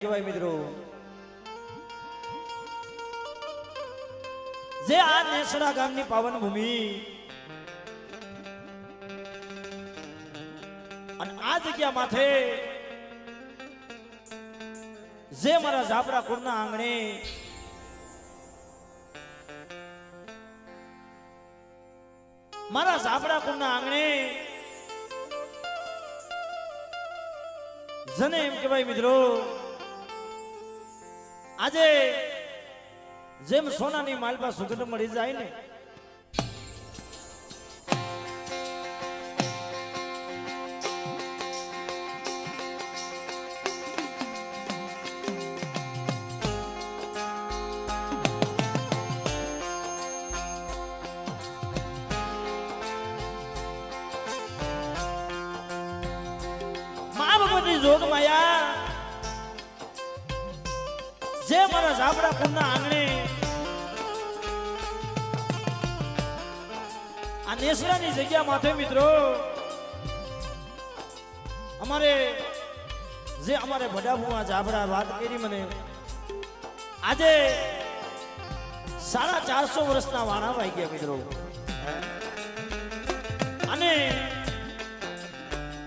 કહેવાય મિત્રો? જે આ નેસડા ગામની પાવન ભૂમિ અને આ જગ્યા માથે જે મારા જાબરા કુળના આંગણે મારા જાબરા કુળના આંગણે જને એમ કહેવાય મિત્રો આજે જેમ સોનાની માલપા સુગંધ મળી જાય ને આ જગ્યા માથે મિત્રો. અમારે જે અમારે ભડાભુઆ ઝાપડા વાત કરી મને. આજે સાડા ચારસો વર્ષના વાણા વાઈ ગયા મિત્રો. અને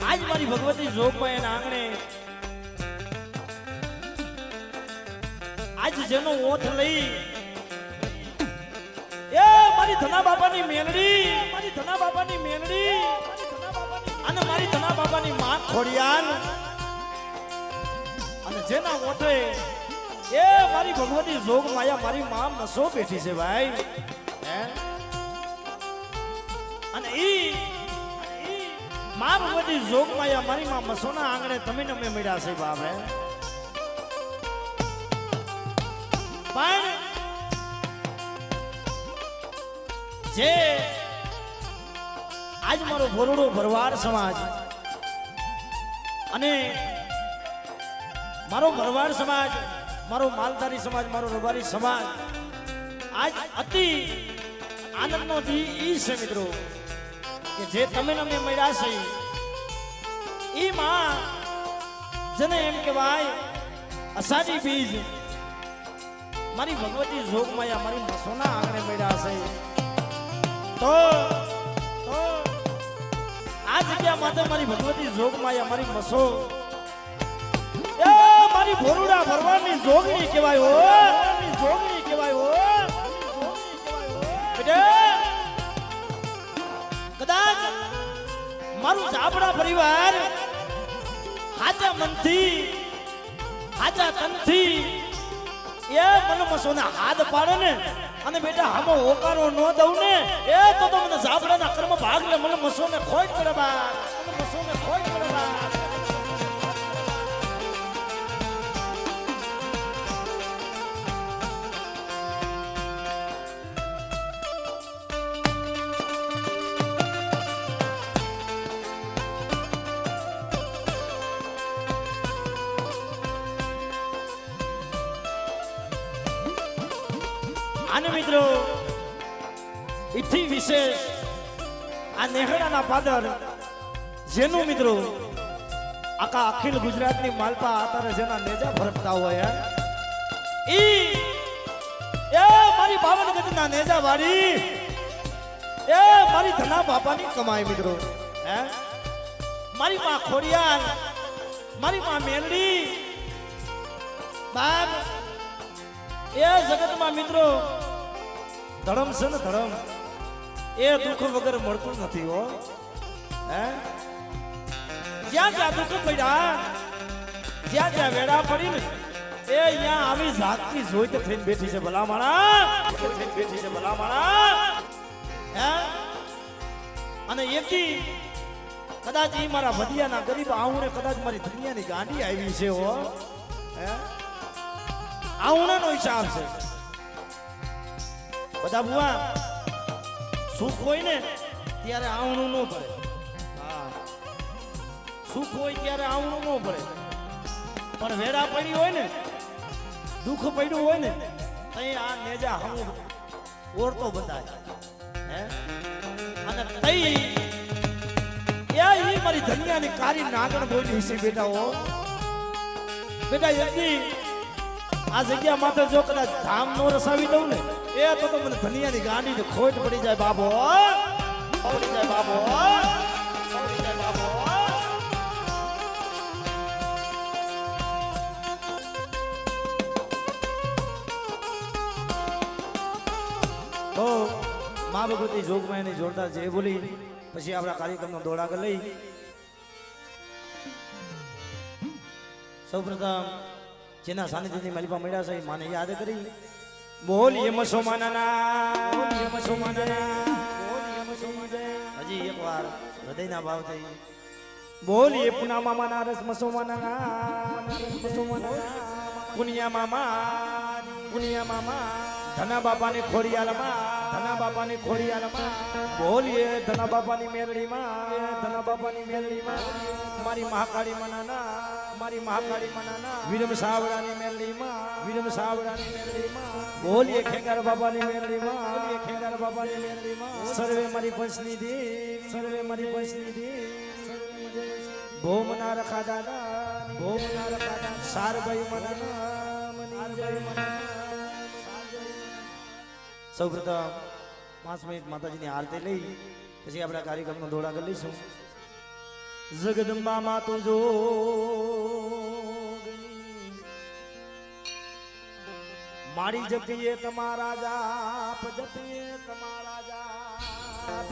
આજ મારી ભગવતી જોગમાં એના આંગણે આજ જેનો ઓઠ લઈ એ મારી ધના બાપાની મેલડી ધના બાબાની મેલડી અને મારી ધના બાબાની માં ખોડિયાન. અને જેના ઓઠે એ મારી ભગવતી જોગ માયા મારી માં મસો બેઠી છે ભાઈ. અને ઈ મા ભગવતી જોગ માયા મારી માં મસોના આંગણે તમે ને મેં મળ્યા છે બાપ પણ જે આજ મારો ભોરડો ભરવાડ સમાજ. અને મારો ભરવાડ સમાજ, મારો માલધારી સમાજ, મારો રબારી સમાજ, આજ અતિ આનંદનો દી ઈ છે મિત્રો, કે જે તમે અમે મળ્યા છે, ઈ માં જેને એમ કહેવાય અસાડી બીજ, મારી ભગવતી જોગમાયા, મારી મસોના આંગણે મળ્યા છે. તો તો આ જગ્યા માટે મારી ભગવતી જોગ માયા મારી મસો. એ મારી ભોરુડા ભરવાની જોગણી કહેવાય હો જોગણી કહેવાય હો કદાચ મારું ઝાપડા પરિવાર હાજા મનથી હાજા તનથી એ મને મસોને હાથ પાડે ને અને બેટા, આમાં ઓકારો ન દઉં ને. એ તો મને ઝાપડાના કર્મ ભાગ લે મને મસોને ખોટ પડે બા. અને મિત્રો, ઇથી વિશેષ આ નેહડાના પાદર, જેનું મિત્રો, આખા અખિલ ગુજરાતની માલપા આતારે જેના નેજા ફરકતા હોય ઈ, એ મારી બાવન નેજા વાળી એ મારી ધના બાપાની કમાઈ મિત્રો, હે? મારી માં ખોડિયાર, મારી માં મેલડી, બાપ, એ જગતમાં મિત્રો ધર્મ છે ને ધર્મ એ દુઃખ વગર મળતું નથી હો. હે? જ્યાં જ્યાં દુઃખ પડ્યા, જ્યાં જ્યાં વેડા પડી ને એ અહીંયા આવી જાતની જોઈત થઈને બેઠી છે ભલા માણા બેઠી છે ભલા માણા હે? અને એથી કદાચ એ મારા ભદિયાના ગરીબ આવુને કદાચ મારી દુનિયાની ગાંડી આવી છે હો. હે? આવણાનો હિસાબ છે. બધા બુઆ, સુખ હોય ને ત્યારે આવણું ન પડે હા. સુખ હોય ત્યારે આવણું ન પડે પણ વેરા પડી હોય ને, દુઃખ પડ્યું હોય ને તઈ આ નેજા હમું ઓરતો બતાય હે? અને તઈ એ મારી ધનિયાની કારી નાગણ બોલી છે બેટા હો બેટા યદી આ જગ્યા માથે જો કદાચ ધામ નો રસાવી દઉં ને એ તો તો મને ધનિયાની ગાંડી ને ખોટ પડી જાય બાબો પડી જાય બાબો પડી જાય બાબો તો મા ભગવતી જોગમાં એની જોરદાર જે બોલી, પછી આપણા કાર્યક્રમનો દોડાગર લઈ. સૌપ્રથમ જેના સાનિધ્યની માલિપા મળ્યા છે એ માને યાદ કરી. બોલીએ મસોમાનાના બોલીએ મસો માનાના બોલીએ મસો માનાના હજી એક વાર હૃદયના ભાવ થઈ. બોલીએ પુના મામાના રસ મસો માનાના મસો માનાના પુનિયા મામા. પુનિયા મામા. ધના બાપાની ખોડિયાલમાં. ધના બાપાની ખોડિયાલમાં. બોલીએ ધના બાપાની મેરડીમાં. ધના બાપાની મેરડીમાં. મારી મહાકાળી મનાના. મારી મહાકાળી મનાના. વિરમ સાવડાની મેરડીમાં. સાવડાની મેરડીમાં. બોલીએ ખેગાર બાપાની મેરડીમાં. બોલીએ ખેગાર બાપાની મેરડીમાં. સર્વે મારી પંચની દેવ. સર્વે મારી પંચની દેવ. ભોમના રખા દાદા ભોમના રખા દાદા સારભાઈ મની મનાના સૌપ્રથમ પાંચ મિનિટ માતાજીની આરતી લઈ પછી આપણા કાર્યક્રમનો દોડા કરી લઈશું. જગદંબા માતો જો મારી જપીએ તમારા જાપ જપીએ તમારા જાપ.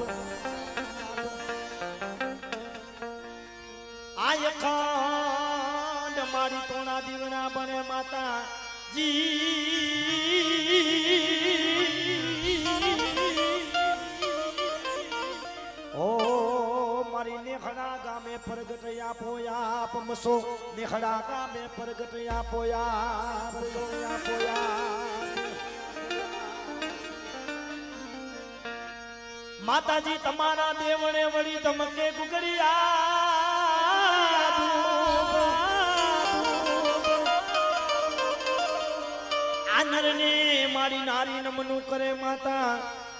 આ અખંડ મારી તોણા દીવણા બને માતા જી પ્રગટ આપો, આપ મસો. નિહડા ગામે પ્રગટ આપો, આપ આપો માતાજી, તમારા દેવણે વળી તમકે ગુગડિયા આનરને મારી નારી નમનું કરે માતા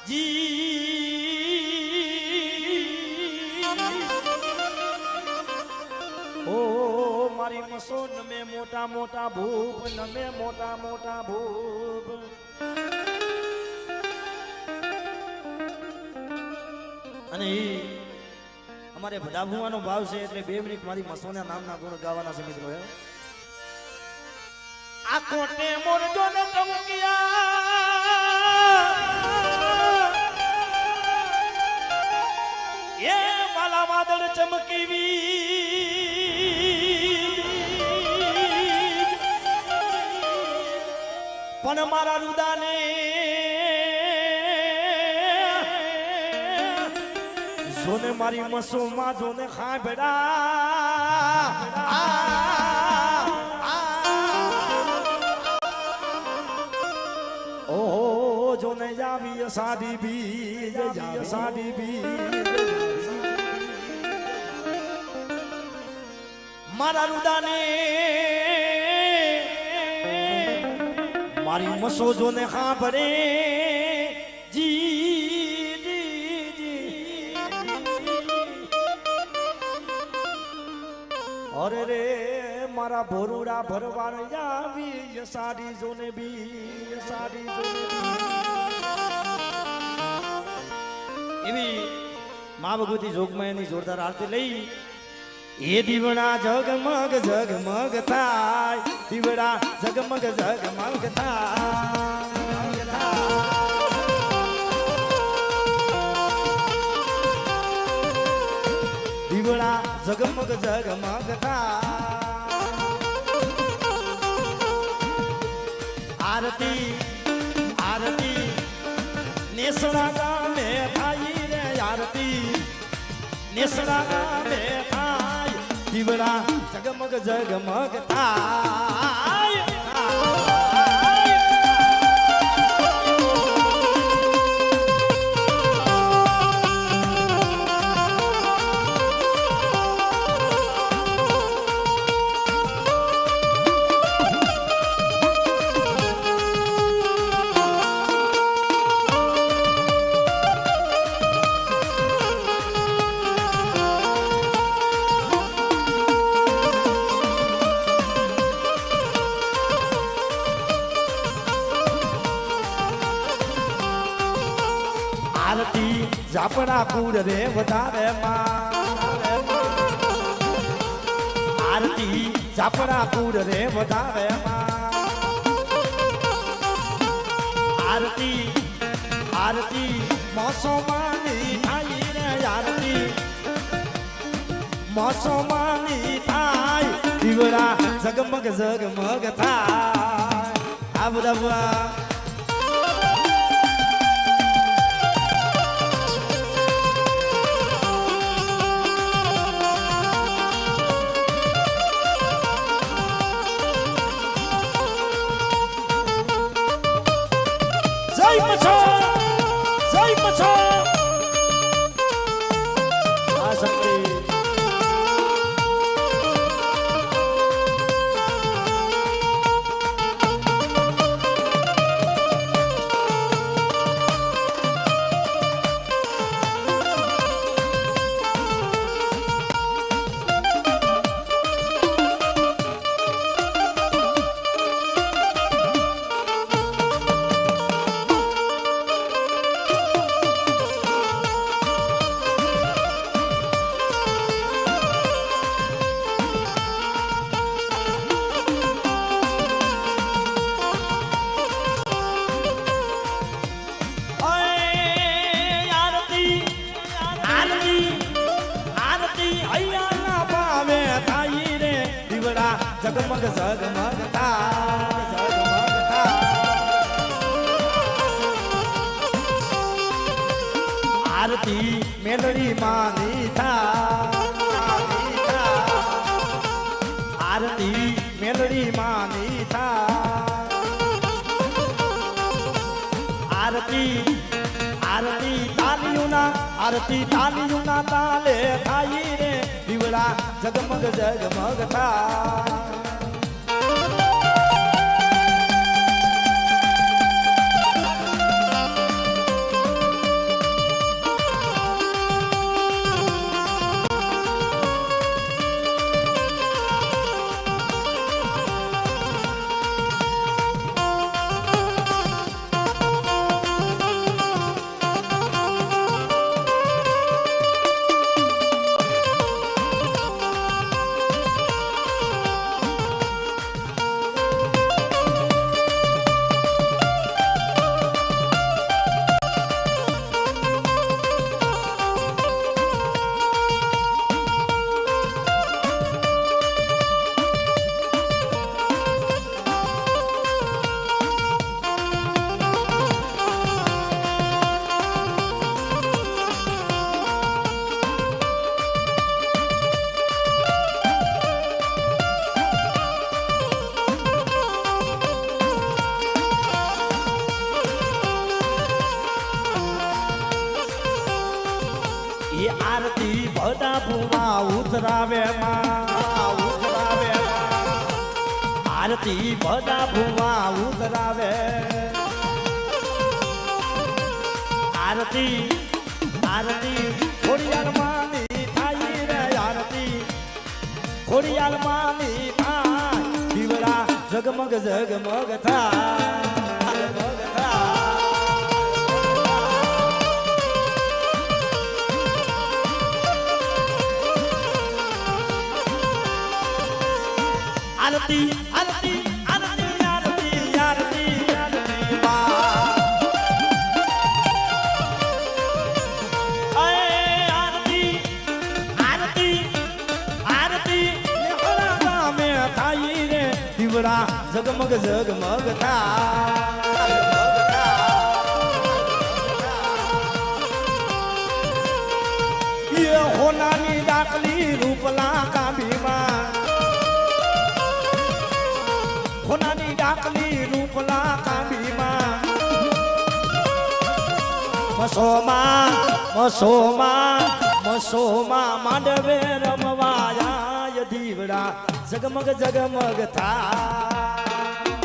જી મારી મસો નમે મોટા મોટા ભૂપ, નમે મોટા મોટા ભૂપ. અને ઈ અમારે ભડાભુવાનો ભાવ છે એટલે બે મિનિટ મારી મસોના નામના ગુણ ગાવાના છે મિત્રો એ આ કોટે મોરજો ને ચમકિયા એ માલા વાદળ ચમકીવી. પણ મારા રુદાને જોને મારી મસોમાં જોને ખાબડા ઓહો, જોને જાવી સાડી બી સાડી બી મારા રુદાને મારી મસો જોને ખાબડે જી જી જી. અરે રે, મારા ભોરુડા ભરવા આવી સાડી જોને બી સાડી જોને એવી મા ભગવતી જોગમાં એની જોરદાર આરતી લઈ એ દીવડા જગમગ જગમગ થાય. દીવડા જગમગ જગમગ થાય. દીવડા જગમગ જગમગ થાય. આરતી આરતી, નેસડા ગામે થાય રે આરતી. નેસડા ગામે થાય દીવડા જગમગ જગમગ થાય ઝાપડા કુડ રે વધારે માં. આરતી ઝાપડા કુડ રે વધારે માં. આરતી આરતી, મોસમાની થાય રે આરતી. મોસમાની થાય દીવડા જગમગ જગમગ થાય. આ બધા જગમગ થાય આરતી મેલડી માની થા. આરતી મેલડી માની થા આરતી આરતી તાલિયુના આરતી તાલિયુના તાલે થાય દીવડા જગમગ જગમગ થાય ભૂવા ઉતરાવે માં ઉતરાવે માં. આરતી બધા ભૂવા ઉતરાવે. આરતી આરતી, ખોડિયાર માની થાય રે આરતી. ખોડિયાર માની થાય, દીવડા જગમગ જગમગ થાય. દીવડા જગમગ જગમગ થા હોનાની ડાકલી રૂપલા કાબીમાં હોનાની ડાકલી રૂપલા કાબીમાં મસોમાં મસોમાં મસોમાં માંડવે રમવાયા દીવડા જગમગ જગમગ થા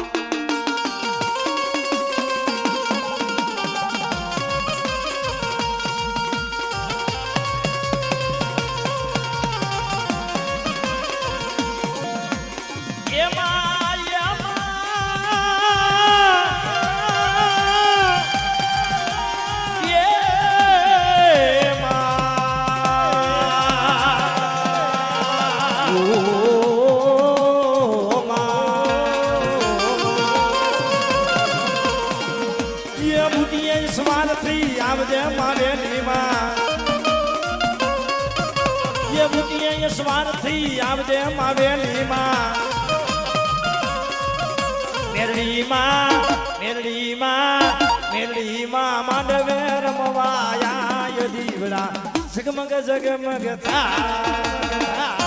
આવજે મારે માં એ એ સ્વાર્થી આવજે માવેલી માં મેરડીમાં મેરડીમાં મેરડીમાં માંડવે રમવાયા દીવડા. ઝગમગ જગમગ થા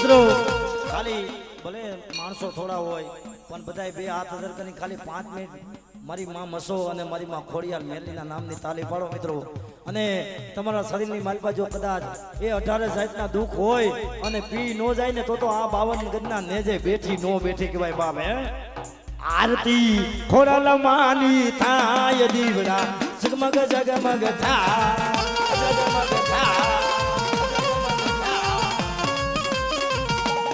મિત્રો. ખાલી ભલે માણસો થોડા હોય, પણ બધાય બે હાથ અદર કરીને ખાલી પાંચ મિનિટ મારી માં મસો અને મારી માં ખોડિયાર મેલીના નામની તાલી પાડો મિત્રો. અને તમારા શરીરની માલપા જો કદાચ એ અઢારે જાતના દુઃખ હોય અને પી નો જાય ને તો તો આ બાવન ગજના નેજે બેઠી, નો બેઠી કહેવાય બાપ, હે? આરતી ખોડલ માની થાય, દીવડા ઝગમગ જગમગ થા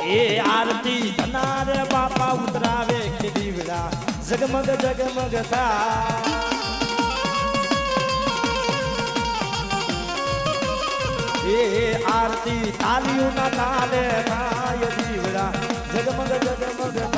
એ આરતી ધનાર બાપા ઉતરાવે કે દીવડા જગમગ જગમગ થા એ આરતી તાલીઓના તાલે થાય દીવડા જગમગ જગમગ થા